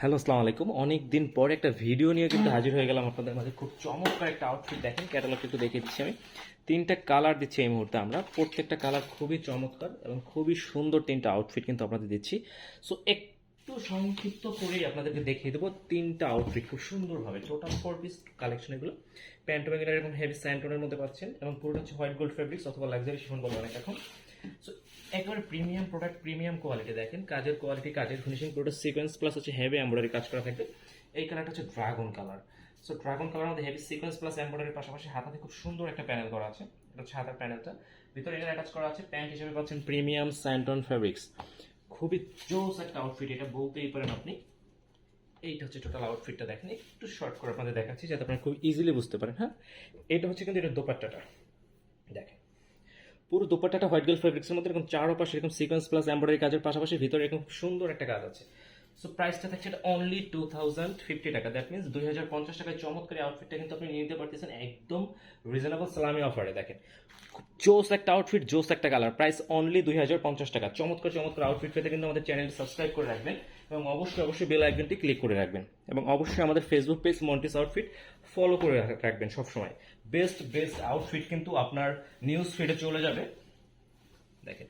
Hello, আসসালামু আলাইকুম। অনেক দিন পরে একটা ভিডিও নিয়ে কিন্তু হাজির হয়ে গেলাম আপনাদের মাঝে। খুব চমৎকার একটা আউটফিট দেখেন ক্যাটালগ একটু দেখিয়ে দিচ্ছি আমি। তিনটা কালার দিচ্ছি এই মুহূর্তে আমরা। প্রত্যেকটা কালার খুবই চমৎকার এবং খুবই সুন্দর তিনটা আউটফিট কিন্তু আপনাদের দিচ্ছি। সো একটু সংক্ষিপ্ত করেই আপনাদেরকে দেখিয়ে দেবো তিনটা আউটফিট খুব সুন্দরভাবে। টোটাল ফোর পিস কালেকশন এগুলো। প্যান্ট ব্যাগের এবং হেভি স্যান্টোনের মধ্যে পাচ্ছেন এবং পুরোটা হচ্ছে হোয়াইট গোল্ড ফেব্রিক্স অথবা লাক্সারি শিফন বলে অনেক এখন। সো একেবারে প্রিমিয়াম প্রোডাক্ট প্রিমিয়াম কোয়ালিটি দেখেন, কাজের কোয়ালিটি কাজের ফিনিশিং প্রোডাক্ট সিকোয়েন্স প্লাস হচ্ছে হেভি এমব্রয়ডারি কাজ করা থাকবে। এই কালারটা হচ্ছে dragon colour so dragon colour মধ্যে হেভি সিকোয়েন্স প্লাস এমব্রয়ডারির পাশাপাশি হাতাতে খুব সুন্দর একটা প্যানেল করা আছে। এটা হচ্ছে হাতার প্যানেলটা ভিতরে এটা অ্যাটাচ করা আছে, প্যান্ট হিসেবে পাচ্ছেন প্রিমিয়াম স্যান্টন ফেব্রিক্স খুবই জোস একটা আউটফিট এটা বলতেই পারেন আপনি। এইটা হচ্ছে টোটাল আউটফিটটা দেখেন। একটু শর্ট করে আপনাদের দেখাচ্ছি, যাতে আপনারা খুব ইজিলি বুঝতে পারেন হ্যাঁ? এটা হচ্ছে কিন্তু এটা দোপাট্টাটা। দেখেন পুরো দোপাট্টাটা হোয়াইট গোল্ড ফেব্রিক্সের মধ্যে, এরকম চার পাশে এরকম সিকোয়েন্স প্লাস এমব্রয়ডারি কাজের পাশাপাশি ভিতরে এরকম সুন্দর একটা কাজ আছে। সো প্রাইসটা থাকছে এটা অনলি টু থাউজেন্ড ফিফটি টাকা। দ্যাট মিনস দুই হাজার পঞ্চাশ টাকায় চমৎকার আউটফিটটা কিন্তু আপনি নিতে পারতেছেন একদম রিজনেবল সালামি অফারে দেখেন। জোস একটা আউটফিট জোস একটা কালার প্রাইস অনলি দুই হাজার পঞ্চাশ টাকা। চমৎকার চমৎকার আউটফিট পেতে কিন্তু আমাদের চ্যানেলটি সাবস্ক্রাইব করে রাখবেন এবং অবশ্যই অবশ্যই বেল আইকনটি ক্লিক করে রাখবেন। এবং অবশ্যই আমাদের Facebook page Montis outfit follow করে রাখবেন সবসময়। বেস্ট বেস্ট আউটফিট কিন্তু আপনার নিউজ ফিডে চলে যাবে। দেখেন।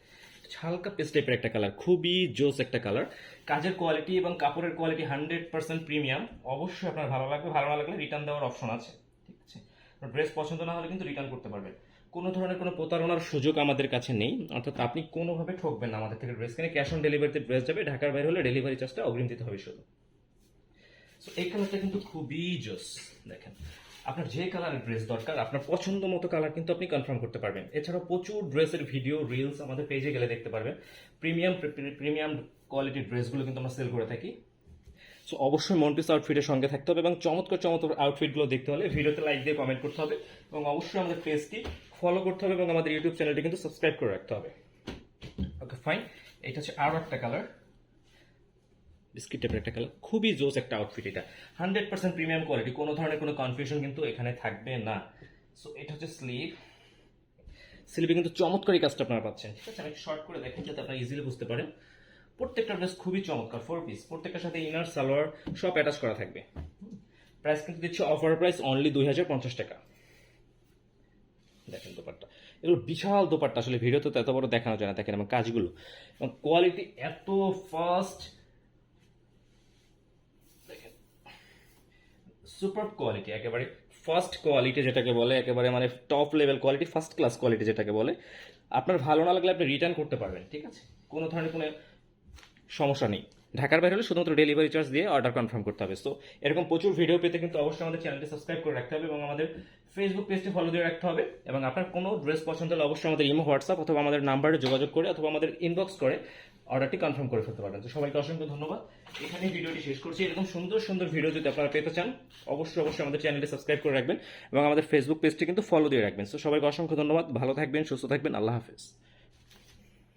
হালকা পেস্ট টাইপের একটা কালার খুবই জোস একটা কালার কাজের কোয়ালিটি এবং কাপড়ের কোয়ালিটি হান্ড্রেড পার্সেন্ট প্রিমিয়াম অবশ্যই আপনার ভালো লাগবে। ভালো না লাগলে রিটার্ন দেওয়ার অপশন আছে। ঠিক আছে? ড্রেস পছন্দ না হলে কিন্তু রিটার্ন করতে পারবেন। কোনো ধরনের কোনো প্রতারণার সুযোগ আমাদের কাছে নেই। অর্থাৎ আপনি কোনোভাবে ঠকবেন না আমাদের থেকে ড্রেস কিনে। ক্যাশ অন ডেলিভারিতে ড্রেস যাবে, ঢাকার বাইরে হলে ডেলিভারি চার্জটা অগ্রিম দিতে হবে শুধু। এই কালারটা কিন্তু খুবই জোস, দেখেন। আপনার যে কালারের ড্রেস দরকার, আপনার পছন্দ মতো কালার কিন্তু আপনি কনফার্ম করতে পারবেন। এছাড়াও প্রচুর ড্রেসের ভিডিও রিলস আমাদের পেজে গেলে দেখতে পারবেন। প্রিমিয়াম প্রিমিয়াম কোয়ালিটির ড্রেসগুলো কিন্তু আমরা সেল করে থাকি। সো অবশ্যই মন্টিস আউটফিটের সঙ্গে থাকতে হবে এবং চমৎকার চমৎকার আউটফিটগুলো দেখতে হলে ভিডিওতে লাইক দিয়ে কমেন্ট করতে হবে এবং অবশ্যই আমাদের পেজটি ফলো করতে হবে এবং আমাদের ইউটিউব চ্যানেলটি কিন্তু সাবস্ক্রাইব করে রাখতে হবে। ওকে ফাইন এটা হচ্ছে আরও একটা কালার বিস্কিট টাইপের একটা কালার খুবই জোস একটা আউটফিট এটা। হান্ড্রেড পার্সেন্ট প্রিমিয়াম কোয়ালিটি কোনো ধরনের কোনো কনফিউশন কিন্তু এখানে থাকবে না। সো এটা হচ্ছে স্লিভ স্লিভে কিন্তু চমৎকারই কাজটা আপনারা পাচ্ছেন। ঠিক আছে, আমি শর্ট করে দেখেন যাতে আপনারা ইজিলি বুঝতে পারেন। প্রত্যেকটা ড্রেস খুবই চমৎকার ফোর পিস প্রত্যেকটার সাথে ইনার সালোয়ার সব অ্যাটাচ করা থাকবে। প্রাইস কিন্তু দিচ্ছে অফার প্রাইস অনলি দুই হাজার পঞ্চাশ টাকা। দেখেন দোপাট্টা। এগুলো বিশাল দোপাট্টা, আসলে ভিডিওতে তো এত বড় দেখানো যায় না, দেখেন আমার কাজগুলো। এবং কোয়ালিটি এত ফাস্ট সুপার কোয়ালিটি একেবারে ফার্স্ট কোয়ালিটি যেটাকে বলে, একেবারে মানে top level quality first class quality যেটাকে বলে, আপনার ভালো না লাগলে আপনি রিটার্ন করতে পারবেন, ঠিক আছে? কোনো ধরনের কোনো সমস্যা নেই। ঢাকার বাইরে হলে শুধুমাত্র ডেলিভারি চার্জ দিয়ে অর্ডার কনফার্ম করতে হবে। সো এরকম প্রচুর ভিডিও পেতে কিন্তু অবশ্যই আমাদের চ্যানেলটি সাবস্ক্রাইব করে রাখতে হবে এবং আমাদের ফেসবুক পেজটি ফলো দিয়ে রাখতে হবে এবং আপনার কোনো ড্রেস পছন্দ হলে অবশ্যই আমাদের ইমো হোয়াটসঅ্যাপ অথবা আমাদের নাম্বারে যোগাযোগ করে অথবা আমাদের ইনবক্স করে অর্ডারটি কনফার্ম করে ফেলতে পারবেন। তো সবাইকে অসংখ্য ধন্যবাদ। এখানে ভিডিওটি শেষ করছি। এরকম সুন্দর সুন্দর ভিডিও যদি আপনারা পেতে চান, অবশ্যই অবশ্যই আমাদের চ্যানেলটি সাবস্ক্রাইব করে রাখবেন এবং আমাদের ফেসবুক পেজটি কিন্তু ফলো দিয়ে রাখবেন। তো সবাইকে অসংখ্য ধন্যবাদ। ভালো থাকবেন, সুস্থ থাকবেন। আল্লাহ হাফেজ।